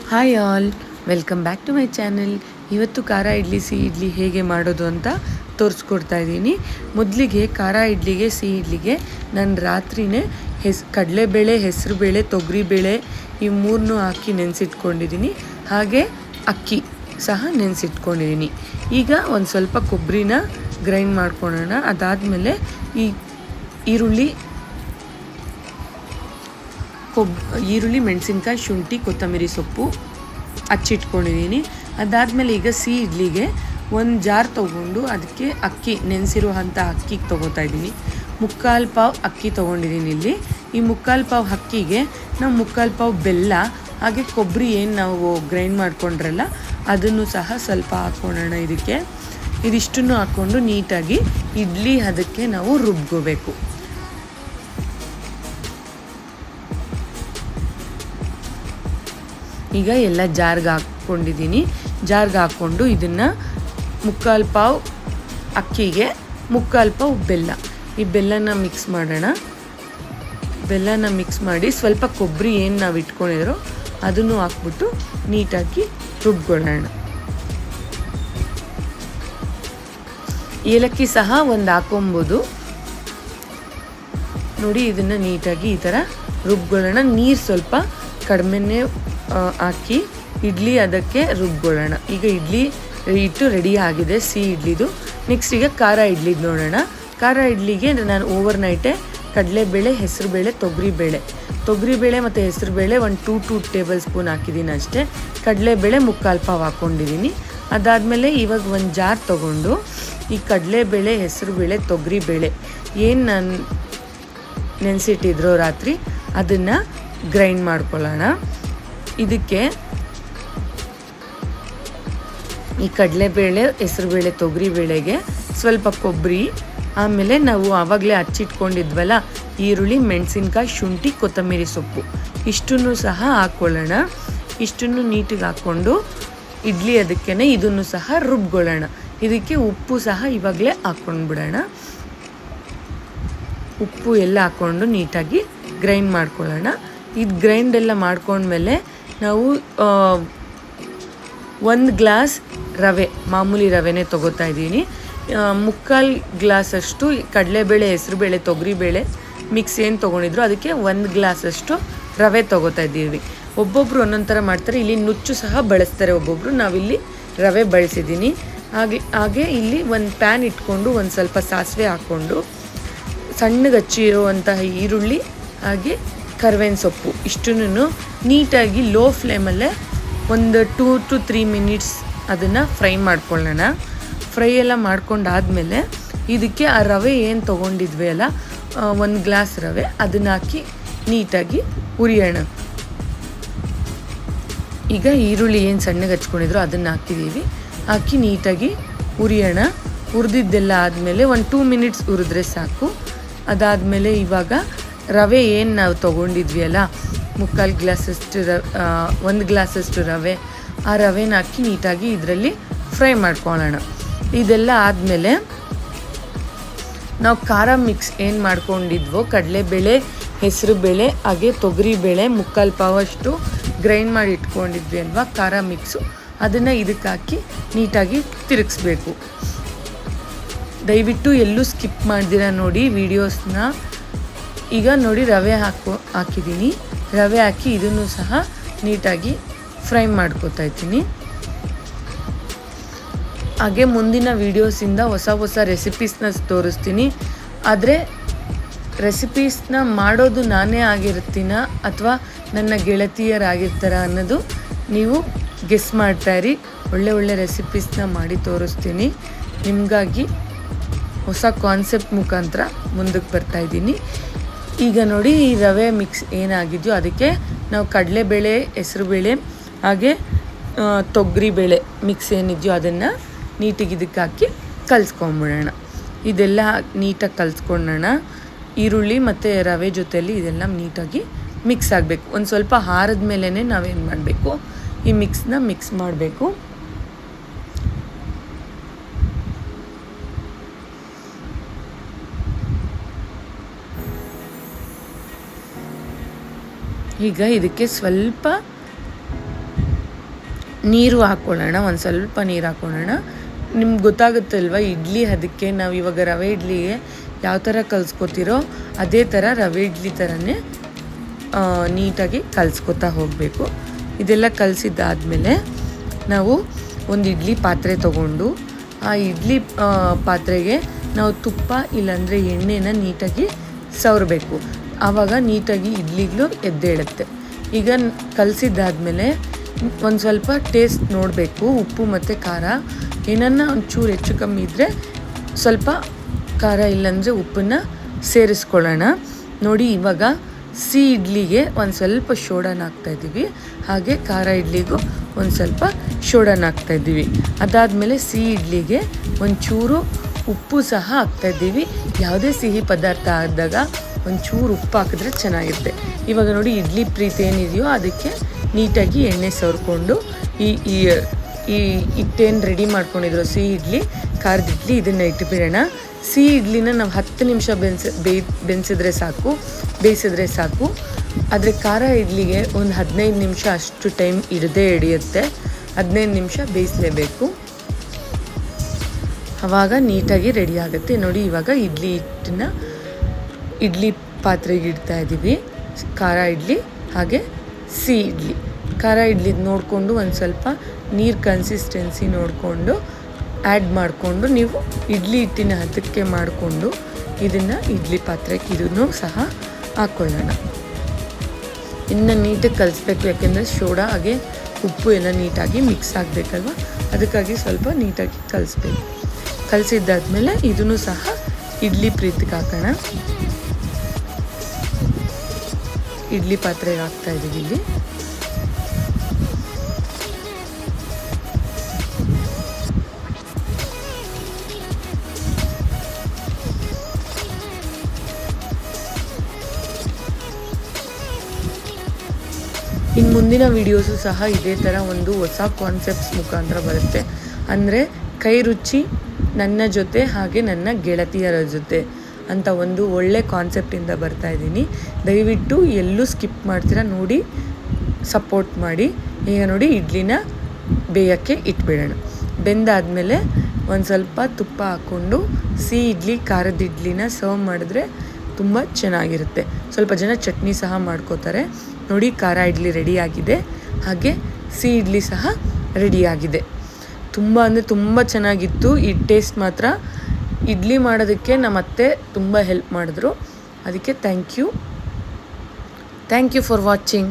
Hi all welcome back to my channel ಇವತ್ತು ಖಾರ ಇಡ್ಲಿ, ಸಿಹಿ ಇಡ್ಲಿ ಹೇಗೆ ಮಾಡೋದು ಅಂತ ತೋರಿಸ್ಕೊಡ್ತಾ ಇದ್ದೀನಿ. ಮೊದಲಿಗೆ ಖಾರ ಇಡ್ಲಿಗೆ, ಸಿಹಿ ಇಡ್ಲಿಗೆ ನಾನು ರಾತ್ರಿನೇ ಹೆಸ್, ಕಡಲೆಬೇಳೆ, ಹೆಸರುಬೇಳೆ, ತೊಗರಿಬೇಳೆ ಈ ಮೂರನ್ನೂ ಹಾಕಿ ನೆನೆಸಿಟ್ಕೊಂಡಿದ್ದೀನಿ. ಹಾಗೆ ಅಕ್ಕಿ ಸಹ ನೆನೆಸಿಟ್ಕೊಂಡಿದ್ದೀನಿ. ಈಗ ಒಂದು ಸ್ವಲ್ಪ ಕೊಬ್ಬರಿನ ಗ್ರೈಂಡ್ ಮಾಡ್ಕೊಳ್ಳೋಣ ಅದಾದಮೇಲೆ ಈ ಈರುಳ್ಳಿ ಕೊಬ್, ಈರುಳ್ಳಿ, ಮೆಣಸಿನ್ಕಾಯಿ, ಶುಂಠಿ, ಕೊತ್ತಂಬರಿ ಸೊಪ್ಪು ಹಚ್ಚಿಟ್ಕೊಂಡಿದ್ದೀನಿ ಅದಾದಮೇಲೆ ಈಗ ಸಿಹಿ ಇಡ್ಲಿಗೆ ಒಂದು ಜಾರ್ ತೊಗೊಂಡು ಅದಕ್ಕೆ ಅಕ್ಕಿ ನೆನೆಸಿರುವಂಥ ಅಕ್ಕಿಗೆ ತೊಗೋತಾ ಇದ್ದೀನಿ. ಮುಕ್ಕಾಲು ಪಾವ್ ಅಕ್ಕಿ ತೊಗೊಂಡಿದ್ದೀನಿ ಇಲ್ಲಿ. ಈ ಮುಕ್ಕಾಲು ಪಾವ್ ಅಕ್ಕಿಗೆ ನಾವು ಮುಕ್ಕಾಲು ಪಾವ್ ಬೆಲ್ಲ, ಹಾಗೆ ಕೊಬ್ಬರಿ ಏನು ನಾವು ಗ್ರೈಂಡ್ ಮಾಡ್ಕೊಂಡ್ರಲ್ಲ, ಅದನ್ನು ಸಹ ಸ್ವಲ್ಪ ಹಾಕ್ಕೊಳ್ಳೋಣ ಇದಕ್ಕೆ. ಇದಿಷ್ಟನ್ನು ಹಾಕ್ಕೊಂಡು ನೀಟಾಗಿ ಇಡ್ಲಿ ಅದಕ್ಕೆ ನಾವು ರುಬ್ಕೋಬೇಕು. ಈಗ ಎಲ್ಲ ಜಾರ್ಗೆ ಹಾಕ್ಕೊಂಡಿದ್ದೀನಿ. ಜಾರ್ಗೆ ಹಾಕ್ಕೊಂಡು ಇದನ್ನು ಮುಕ್ಕಾಲು ಪಾವ್ ಅಕ್ಕಿಗೆ ಮುಕ್ಕಾಲು ಪಾವ್ ಬೆಲ್ಲ. ಈ ಬೆಲ್ಲನ ಮಿಕ್ಸ್ ಮಾಡೋಣ. ಬೆಲ್ಲನ ಮಿಕ್ಸ್ ಮಾಡಿ ಸ್ವಲ್ಪ ಕೊಬ್ಬರಿ ಏನು ನಾವು ಇಟ್ಕೊಂಡಿದ್ರೋ ಅದನ್ನು ಹಾಕ್ಬಿಟ್ಟು ನೀಟಾಗಿ ರುಬ್ಕೊಳ್ಳೋಣ. ಏಲಕ್ಕಿ ಸಹ ಒಂದು ಹಾಕೊಬೋದು ನೋಡಿ ಇದನ್ನು ನೀಟಾಗಿ ಈ ಥರ ರುಬ್ಕೊಳ್ಳೋಣ. ನೀರು ಸ್ವಲ್ಪ ಕಡಿಮೆನೇ ಹಾಕಿ ಇಡ್ಲಿ ಅದಕ್ಕೆ ರುಬ್ಕೊಳ್ಳೋಣ. ಈಗ ಇಡ್ಲಿ ಹಿಟ್ಟು ರೆಡಿ ಆಗಿದೆ, ಸಿಹಿ ಇಡ್ಲಿದು. ನೆಕ್ಸ್ಟ್ ಈಗ ಖಾರ ಇಡ್ಲಿದು ನೋಡೋಣ. ಖಾರ ಇಡ್ಲಿಗೆ ನಾನು ಓವರ್ ನೈಟೇ ಕಡಲೆಬೇಳೆ, ಹೆಸರುಬೇಳೆ, ತೊಗರಿಬೇಳೆ. ತೊಗರಿಬೇಳೆ ಮತ್ತು ಹೆಸರುಬೇಳೆ ಒಂದು ಟೂ ಟೂ ಟೇಬಲ್ ಸ್ಪೂನ್ ಹಾಕಿದ್ದೀನಿ ಅಷ್ಟೇ. ಕಡಲೆಬೇಳೆ ಮುಕ್ಕಾಲು ಪಾವ್ ಹಾಕ್ಕೊಂಡಿದ್ದೀನಿ ಅದಾದಮೇಲೆ ಇವಾಗ ಒಂದು ಜಾರ್ ತೊಗೊಂಡು ಈ ಕಡಲೆಬೇಳೆ, ಹೆಸರುಬೇಳೆ, ತೊಗರಿಬೇಳೆ ಏನು ನಾನು ನೆನೆಸಿಟ್ಟಿದ್ರು ರಾತ್ರಿ ಅದನ್ನು ಗ್ರೈಂಡ್ ಮಾಡ್ಕೊಳ್ಳೋಣ. ಇದಕ್ಕೆ ಈ ಕಡಲೆಬೇಳೆ, ಹೆಸರುಬೇಳೆ, ತೊಗರಿಬೇಳೆಗೆ ಸ್ವಲ್ಪ ಕೊಬ್ಬರಿ, ಆಮೇಲೆ ನಾವು ಆವಾಗಲೇ ಹಚ್ಚಿಟ್ಕೊಂಡಿದ್ವಲ್ಲ, ಈರುಳ್ಳಿ, ಮೆಣಸಿನ್ಕಾಯಿ, ಶುಂಠಿ, ಕೊತ್ತಂಬರಿ ಸೊಪ್ಪು. ಇಷ್ಟನ್ನು ಸಹ ಹಾಕ್ಕೊಳ್ಳೋಣ ಇಷ್ಟನ್ನು ನೀಟಿಗೆ ಹಾಕ್ಕೊಂಡು ಇಡ್ಲಿ ಅದಕ್ಕೆ ಇದನ್ನು ಸಹ ರುಬ್ಕೊಳ್ಳೋಣ. ಇದಕ್ಕೆ ಉಪ್ಪು ಸಹ ಇವಾಗಲೇ ಹಾಕ್ಕೊಂಡು ಬಿಡೋಣ ಉಪ್ಪು ಎಲ್ಲ ಹಾಕ್ಕೊಂಡು ನೀಟಾಗಿ ಗ್ರೈಂಡ್ ಮಾಡ್ಕೊಳ್ಳೋಣ. ಇದು ಗ್ರೈಂಡ್ ಎಲ್ಲ ಮಾಡ್ಕೊಂಡ್ಮೇಲೆ ನಾವು ಒಂದು ಗ್ಲಾಸ್ ರವೆ, ಮಾಮೂಲಿ ರವೆನೇ ತೊಗೋತಾ ಇದ್ದೀನಿ. ಮುಕ್ಕಾಲು ಗ್ಲಾಸಷ್ಟು ಕಡಲೆಬೇಳೆ, ಹೆಸರುಬೇಳೆ, ತೊಗರಿಬೇಳೆ ಮಿಕ್ಸ್ ಏನು ತೊಗೊಂಡಿದ್ರು ಅದಕ್ಕೆ ಒಂದು ಗ್ಲಾಸಷ್ಟು ರವೆ ತೊಗೋತಾ ಇದ್ದೀವಿ. ಒಬ್ಬೊಬ್ಬರು ಒಂದೊಂದು ಥರ ಮಾಡ್ತಾರೆ. ಇಲ್ಲಿ ನುಚ್ಚು ಸಹ ಬಳಸ್ತಾರೆ ಒಬ್ಬೊಬ್ಬರು ನಾವಿಲ್ಲಿ ರವೆ ಬಳಸಿದ್ದೀನಿ. ಹಾಗೆ ಹಾಗೆ ಇಲ್ಲಿ ಒಂದು ಪ್ಯಾನ್ ಇಟ್ಕೊಂಡು ಒಂದು ಸ್ವಲ್ಪ ಸಾಸಿವೆ ಹಾಕ್ಕೊಂಡು ಸಣ್ಣಗೆ ಹಚ್ಚಿರುವಂತಹ ಈರುಳ್ಳಿ ಹಾಗೆ ಕರ್ಬೇವಿನ ಸೊಪ್ಪು. ಇಷ್ಟನ್ನು ನೀಟಾಗಿ ಲೋ ಫ್ಲೇಮಲ್ಲೇ ಒಂದು ಟೂ ಟು ತ್ರೀ ಮಿನಿಟ್ಸ್ ಅದನ್ನು ಫ್ರೈ ಮಾಡ್ಕೊಳ್ಳೋಣ. ಫ್ರೈ ಎಲ್ಲ ಮಾಡ್ಕೊಂಡಾದಮೇಲೆ ಇದಕ್ಕೆ ಆ ರವೆ ಏನು ತೊಗೊಂಡಿದ್ವಿ ಅಲ್ಲ ಒಂದು ಗ್ಲಾಸ್ ರವೆ, ಅದನ್ನು ಹಾಕಿ ನೀಟಾಗಿ ಹುರಿಯೋಣ. ಈಗ ಈರುಳ್ಳಿ ಏನು ಸಣ್ಣಗೆ ಹಚ್ಕೊಂಡಿದ್ರು ಅದನ್ನು ಹಾಕಿದ್ದೀವಿ ಹಾಕಿ ನೀಟಾಗಿ ಹುರಿಯೋಣ. ಹುರಿದಿದ್ದೆಲ್ಲ ಆದಮೇಲೆ ಒಂದು ಟೂ ಮಿನಿಟ್ಸ್ ಹುರಿದ್ರೆ ಸಾಕು. ಅದಾದಮೇಲೆ ಇವಾಗ ರವೆ ಏನು ನಾವು ತೊಗೊಂಡಿದ್ವಿ ಅಲ್ಲ ಮುಕ್ಕಾಲು ಗ್ಲಾಸಷ್ಟು ರವೆ ಒಂದು ಗ್ಲಾಸಷ್ಟು ರವೆ. ಆ ರವೆನ ಹಾಕಿ ನೀಟಾಗಿ ಇದರಲ್ಲಿ ಫ್ರೈ ಮಾಡ್ಕೊಳ್ಳೋಣ ಇದೆಲ್ಲ ಆದಮೇಲೆ ನಾವು ಖಾರ ಮಿಕ್ಸ್ ಏನು ಮಾಡ್ಕೊಂಡಿದ್ವೋ, ಕಡಲೆಬೇಳೆ ಹೆಸರುಬೇಳೆ ಹಾಗೆ ತೊಗರಿಬೇಳೆ ಮುಕ್ಕಾಲು ಪಾವಷ್ಟು ಗ್ರೈಂಡ್ ಮಾಡಿ ಇಟ್ಕೊಂಡಿದ್ವಿ ಅಲ್ವಾ, ಖಾರ ಮಿಕ್ಸು. ಅದನ್ನು ಇದಕ್ಕೆ ಹಾಕಿ ನೀಟಾಗಿ ತಿರುಗಿಸ್ಬೇಕು. ದಯವಿಟ್ಟು ಎಲ್ಲೂ ಸ್ಕಿಪ್ ಮಾಡಿದಿರ ನೋಡಿ ವೀಡಿಯೋಸ್ನ. ಈಗ ನೋಡಿ ರವೆ ಹಾಕೋ, ಹಾಕಿದ್ದೀನಿ. ರವೆ ಹಾಕಿ ಇದನ್ನು ಸಹ ನೀಟಾಗಿ ಫ್ರೈ ಮಾಡ್ಕೋತಾ ಇದ್ದೀನಿ. ಹಾಗೆ ಮುಂದಿನ ವೀಡಿಯೋಸಿಂದ ಹೊಸ ಹೊಸ ರೆಸಿಪೀಸ್ನ ತೋರಿಸ್ತೀನಿ. ಆದರೆ ರೆಸಿಪೀಸ್ನ ಮಾಡೋದು ನಾನೇ ಆಗಿರ್ತೀನ ಅಥವಾ ನನ್ನ ಗೆಳತಿಯರಾಗಿರ್ತಾರ ಅನ್ನೋದು ನೀವು ಗೆಸ್ ಮಾಡ್ತಾಯಿರಿ ಒಳ್ಳೆ ಒಳ್ಳೆ ರೆಸಿಪೀಸ್ನ ಮಾಡಿ ತೋರಿಸ್ತೀನಿ. ನಿಮಗಾಗಿ ಹೊಸ ಕಾನ್ಸೆಪ್ಟ್ ಮುಖಾಂತರ ಮುಂದಕ್ಕೆ ಬರ್ತಾಯಿದ್ದೀನಿ ಈಗ ನೋಡಿ ಈ ರವೆ ಮಿಕ್ಸ್ ಏನಾಗಿದೆಯೋ ಅದಕ್ಕೆ ನಾವು ಕಡಲೆಬೇಳೆ, ಹೆಸರುಬೇಳೆ, ಹಾಗೆ ತೊಗರಿಬೇಳೆ ಮಿಕ್ಸ್ ಏನಿದೆಯೋ ಅದನ್ನು ನೀಟಿಗೆ ಇದಕ್ಕೆ ಹಾಕಿ ಕಲಿಸ್ಕೊಂಬಿಡೋಣ. ಇದೆಲ್ಲ ನೀಟಾಗಿ ಕಲಿಸ್ಕೊಳ್ಳೋಣ ಈರುಳ್ಳಿ ಮತ್ತು ರವೆ ಜೊತೆಯಲ್ಲಿ ಇದೆಲ್ಲ ನೀಟಾಗಿ ಮಿಕ್ಸ್ ಆಗಬೇಕು. ಒಂದು ಸ್ವಲ್ಪ ಹಾರದ ಮೇಲೇ ನಾವೇನು ಮಾಡಬೇಕು? ಈ ಮಿಕ್ಸ್ನ ಮಿಕ್ಸ್ ಮಾಡಬೇಕು. ಈಗ ಇದಕ್ಕೆ ಸ್ವಲ್ಪ ನೀರು ಹಾಕ್ಕೊಳ್ಳೋಣ ಒಂದು ಸ್ವಲ್ಪ ನೀರು ಹಾಕ್ಕೊಳ್ಳೋಣ ನಿಮ್ಗೆ ಗೊತ್ತಾಗುತ್ತಲ್ವ, ಇಡ್ಲಿ ಅದಕ್ಕೆ ನಾವು ಇವಾಗ ರವೆ ಇಡ್ಲಿಗೆ ಯಾವ ಥರ ಕಲಿಸ್ಕೊತಿರೋ ಅದೇ ಥರ ರವೆ ಇಡ್ಲಿ ಥರನೇ ನೀಟಾಗಿ ಕಲಿಸ್ಕೊತಾ ಹೋಗಬೇಕು. ಇದೆಲ್ಲ ಕಲಸಿದ್ದಾದಮೇಲೆ ನಾವು ಒಂದು ಇಡ್ಲಿ ಪಾತ್ರೆ ತಗೊಂಡು, ಆ ಇಡ್ಲಿ ಪಾತ್ರೆಗೆ ನಾವು ತುಪ್ಪ ಇಲ್ಲಾಂದರೆ ಎಣ್ಣೆನ ನೀಟಾಗಿ ಸವರಬೇಕು. ಆವಾಗ ನೀಟಾಗಿ ಇಡ್ಲಿಗಳು ಎದ್ದೇಳುತ್ತೆ ಈಗ ಕಲಸಿದ್ದಾದಮೇಲೆ ಒಂದು ಸ್ವಲ್ಪ ಟೇಸ್ಟ್ ನೋಡಬೇಕು, ಉಪ್ಪು ಮತ್ತು ಖಾರ. ಏನನ್ನ ಒಂಚೂರು ಹೆಚ್ಚು ಕಮ್ಮಿ ಇದ್ದರೆ ಸ್ವಲ್ಪ ಖಾರ ಇಲ್ಲಾಂದರೆ ಉಪ್ಪನ್ನು ಸೇರಿಸ್ಕೊಳ್ಳೋಣ. ನೋಡಿ, ಇವಾಗ ಸಿಹಿ ಇಡ್ಲಿಗೆ ಒಂದು ಸ್ವಲ್ಪ ಶೋಡನ್ ಹಾಕ್ತಾಯಿದ್ದೀವಿ ಹಾಗೆ ಖಾರ ಇಡ್ಲಿಗೂ ಒಂದು ಸ್ವಲ್ಪ ಶೋಡನ್ ಹಾಕ್ತಾಯಿದ್ದೀವಿ ಅದಾದಮೇಲೆ ಸಿಹಿ ಇಡ್ಲಿಗೆ ಒಂಚೂರು ಉಪ್ಪು ಸಹ ಹಾಕ್ತಾಯಿದ್ದೀವಿ ಯಾವುದೇ ಸಿಹಿ ಪದಾರ್ಥ ಆದಾಗ ಒಂಚೂರು ಉಪ್ಪು ಹಾಕಿದ್ರೆ ಚೆನ್ನಾಗಿರುತ್ತೆ. ಇವಾಗ ನೋಡಿ ಇಡ್ಲಿ ಪ್ರೀತಿ ಏನಿದೆಯೋ ಅದಕ್ಕೆ ನೀಟಾಗಿ ಎಣ್ಣೆ ಸವರ್ಕೊಂಡು ಈ ಈ ಈ ಹಿಟ್ಟೇನು ರೆಡಿ ಮಾಡ್ಕೊಂಡಿದ್ರು ಸಿಹಿ ಇಡ್ಲಿ, ಖಾರದ ಇಡ್ಲಿ, ಇದನ್ನು ಇಟ್ಬಿಡೋಣ. ಸಿಹಿ ಇಡ್ಲಿನ ನಾವು ಹತ್ತು ನಿಮಿಷ ಬೆನ್ಸ ಬೇಯ್ ಬೆನ್ಸಿದ್ರೆ ಸಾಕು, ಬೇಯಿಸಿದ್ರೆ ಸಾಕು. ಆದರೆ ಖಾರ ಇಡ್ಲಿಗೆ ಒಂದು ಹದಿನೈದು ನಿಮಿಷ ಅಷ್ಟು ಟೈಮ್ ಇಡದೇ ಹಿಡಿಯುತ್ತೆ. ಹದಿನೈದು ನಿಮಿಷ ಬೇಯಿಸಲೇಬೇಕು. ಆವಾಗ ನೀಟಾಗಿ ರೆಡಿ ಆಗುತ್ತೆ. ನೋಡಿ ಇವಾಗ ಇಡ್ಲಿ ಹಿಟ್ಟನ್ನ ಇಡ್ಲಿ ಪಾತ್ರೆಗೆ ಇಡ್ತಾ ಇದ್ದೀವಿ. ಖಾರ ಇಡ್ಲಿ, ಹಾಗೆ ಸಿಹಿ ಇಡ್ಲಿ. ಖಾರ ಇಡ್ಲಿ ನೋಡಿಕೊಂಡು ಒಂದು ಸ್ವಲ್ಪ ನೀರು ಕನ್ಸಿಸ್ಟೆನ್ಸಿ ನೋಡಿಕೊಂಡು ಆ್ಯಡ್ ಮಾಡಿಕೊಂಡು ನೀವು ಇಡ್ಲಿ ಹಿಟ್ಟಿನ ಹದಕ್ಕೆ ಮಾಡಿಕೊಂಡು ಇದನ್ನು ಇಡ್ಲಿ ಪಾತ್ರೆಗೆ ಇದನ್ನು ಸಹ ಹಾಕ್ಕೊಳ್ಳೋಣ ಇನ್ನು ನೀಟಾಗಿ ಕಲಿಸ್ಬೇಕು, ಯಾಕೆಂದರೆ ಸೋಡಾ ಹಾಗೆ ಉಪ್ಪು ಎಲ್ಲ ನೀಟಾಗಿ ಮಿಕ್ಸ್ ಆಗಬೇಕಲ್ವ? ಅದಕ್ಕಾಗಿ ಸ್ವಲ್ಪ ನೀಟಾಗಿ ಕಲಿಸ್ಬೇಕು. ಕಲಿಸಿದ್ದಾದ್ಮೇಲೆ ಇದನ್ನು ಸಹ ಇಡ್ಲಿ ಪ್ರೀತಿಗೆ ಹಾಕೋಣ. ಇಡ್ಲಿ ಪಾತ್ರೆಗೆ ಹಾಕ್ತಾ ಇದ್ದೀವಿ ಇಲ್ಲಿ. ಇನ್ನು ಮುಂದಿನ ವಿಡಿಯೋಸು ಸಹ ಇದೇ ಥರ ಒಂದು ಹೊಸ ಕಾನ್ಸೆಪ್ಟ್ಸ್ ಮುಖಾಂತರ ಬರುತ್ತೆ. ಅಂದರೆ ಕೈ ರುಚಿ ನನ್ನ ಜೊತೆ ಹಾಗೆ ನನ್ನ ಗೆಳತಿಯರ ಜೊತೆ. ಅಂತ ಒಂದು ಒಳ್ಳೆ ಕಾನ್ಸೆಪ್ಟಿಂದ ಬರ್ತಾ ಇದ್ದೀನಿ. ದಯವಿಟ್ಟು ಎಲ್ಲೂ ಸ್ಕಿಪ್ ಮಾಡ್ತೀರಾ, ನೋಡಿ ಸಪೋರ್ಟ್ ಮಾಡಿ. ಈಗ ನೋಡಿ ಇಡ್ಲಿನ ಬೇಯೋಕ್ಕೆ ಇಟ್ಬಿಡೋಣ. ಬೆಂದಾದಮೇಲೆ ಒಂದು ಸ್ವಲ್ಪ ತುಪ್ಪ ಹಾಕ್ಕೊಂಡು, ಸಿಹಿ ಇಡ್ಲಿ, ಖಾರದ ಇಡ್ಲಿನ ಸರ್ವ್ ಮಾಡಿದ್ರೆ ತುಂಬ ಚೆನ್ನಾಗಿರುತ್ತೆ. ಸ್ವಲ್ಪ ಜನ ಚಟ್ನಿ ಸಹ ಮಾಡ್ಕೋತಾರೆ. ನೋಡಿ ಖಾರ ಇಡ್ಲಿ ರೆಡಿಯಾಗಿದೆ ಹಾಗೆ ಸಿಹಿ ಇಡ್ಲಿ ಸಹ ರೆಡಿಯಾಗಿದೆ ತುಂಬ ಅಂದರೆ ತುಂಬ ಚೆನ್ನಾಗಿತ್ತು. ಈ ಟೇಸ್ಟ್ ಮಾತ್ರ ಇಡ್ಲಿ ಮಾಡೋದಕ್ಕೆ ನಮ್ಮ ಅತ್ತೆ ತುಂಬ ಹೆಲ್ಪ್ ಮಾಡಿದ್ರು. ಅದಕ್ಕೆ thank you thank you for watching